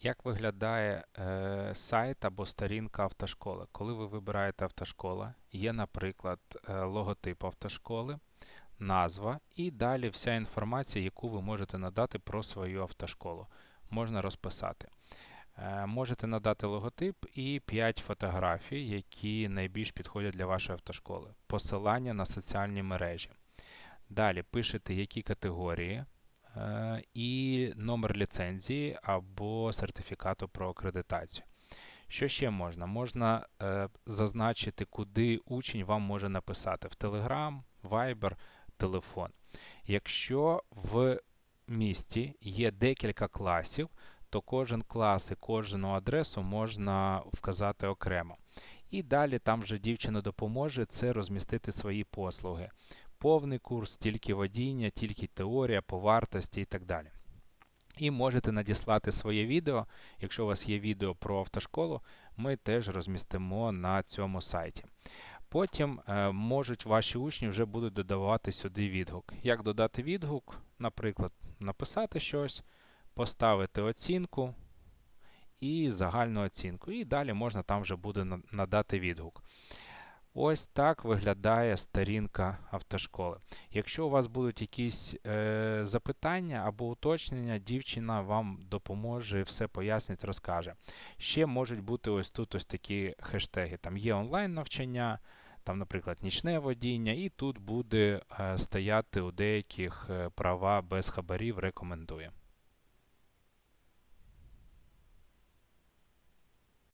Як виглядає е, сайт або сторінка автошколи? Коли ви вибираєте автошкола, є, наприклад, е, логотип автошколи, назва і далі вся інформація, яку ви можете надати про свою автошколу. Можна розписати. Е, можете надати логотип і 5 фотографій, які найбільш підходять для вашої автошколи. Посилання на соціальні мережі. Далі пишете, які категорії і номер ліцензії або сертифікату про акредитацію. Що ще можна? Можна е, зазначити, куди учень вам може написати: в Telegram, Viber, телефон. Якщо в місті є декілька класів, то кожен клас і кожну адресу можна вказати окремо. І далі там вже дівчина допоможе це розмістити свої послуги повний курс, тільки водіння, тільки теорія по вартості і так далі. І можете надіслати своє відео. Якщо у вас є відео про автошколу, ми теж розмістимо на цьому сайті. Потім е, можуть ваші учні вже будуть додавати сюди відгук. Як додати відгук? Наприклад, написати щось, поставити оцінку і загальну оцінку. І далі можна там вже буде надати відгук. Ось так виглядає сторінка автошколи. Якщо у вас будуть якісь е, запитання або уточнення, дівчина вам допоможе, все пояснить, розкаже. Ще можуть бути ось тут ось такі хештеги. Там є онлайн навчання, там, наприклад, нічне водіння, і тут буде е, стояти у деяких е, права без хабарів рекомендує.